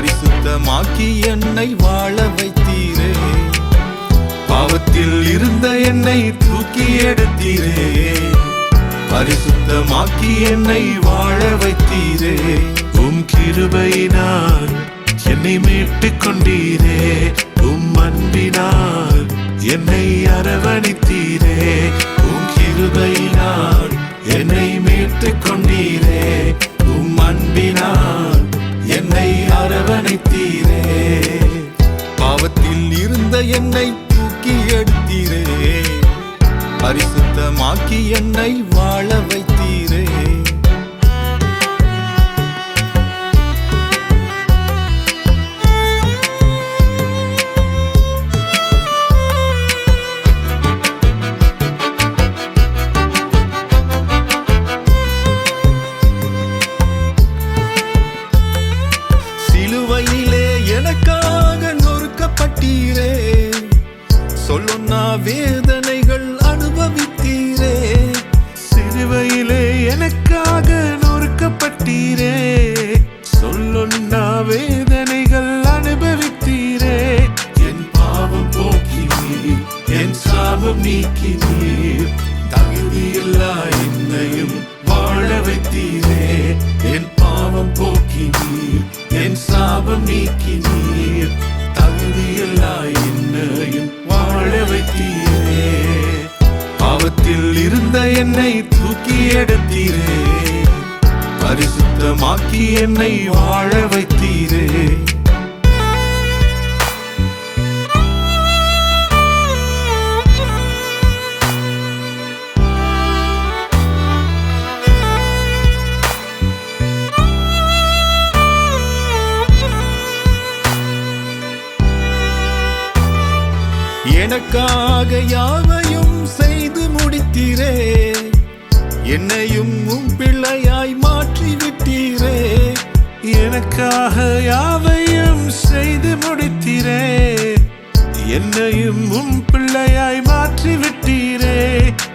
பரிசுத்தமாக்கி என்னை வாழ வைத்தீரே. பாவத்தில் இருந்த என்னை தூக்கி எடுத்தீரே. பரிசுத்தமாக்கி என்னை வாழ வைத்தீரே. உம் கிருபையினால் என்னை மீட்டுக் கொண்டீரே. உம் அன்பினால் என்னை அரவணைத்தீரே. உம் கிருபையினால் என்னை தூக்கி எடுத்தீரே. பரிசுத்தமாக்கி என்னை வாழ வைத்தீர். நான் வேதனைகள் அனுபவித்தீரே. சிறுவையிலே எனக்காக நொறுக்கப்பட்டீரே. சொல்லுண்ணா வேத என்னை தூக்கி எடுத்தீரே. பரிசுத்தமாக்கி என்னை வாழ வைத்தீரே. எனக்காக யாவையும் செய்து முடித்தீரே. என்னையும் உம் பிள்ளையாய் மாற்றி விட்டீரே எனக்காக யாவையும் செய்து முடித்தீரே. என்னையும் உம் பிள்ளையாய் மாற்றி விட்டீரே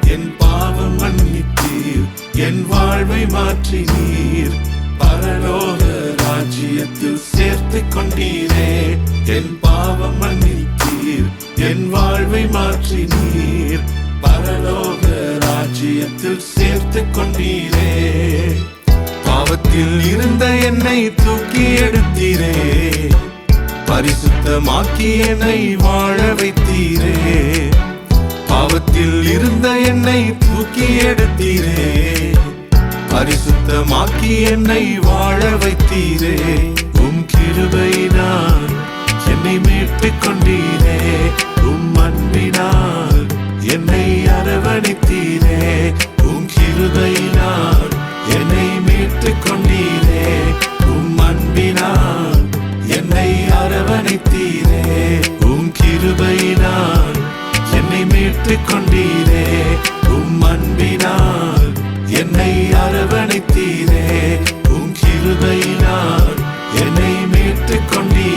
என் பாவம் மன்னித்தீர் என் வாழ்வை மாற்றினீர். பரலோக ராஜ்யத்தில் சேர்த்து கொண்டீரே. என் பாவம் மன்னி மாற்றி நீர். பரலோக ராஜ்யத்தில் சேர்த்து கொண்டீரே. பாவத்தில் இருந்த என்னை தூக்கி எடுத்தீரே. பரிசுத்தமாக்கி என்னை வாழ வைத்தீரே. பாவத்தில் இருந்த என்னை தூக்கி எடுத்தீரே. பரிசுத்தமாக்கி என்னை வாழ வைத்தீரே. உம் கிருபையினால் என்னை மீட்டுக் கொண்டீரே. என்னை கொண்டீரே உம் அன்பினால் என்னை அரவணைத்தீரே. உம் கிருபையினால் என்னை மீட்டுக் கொண்டீர்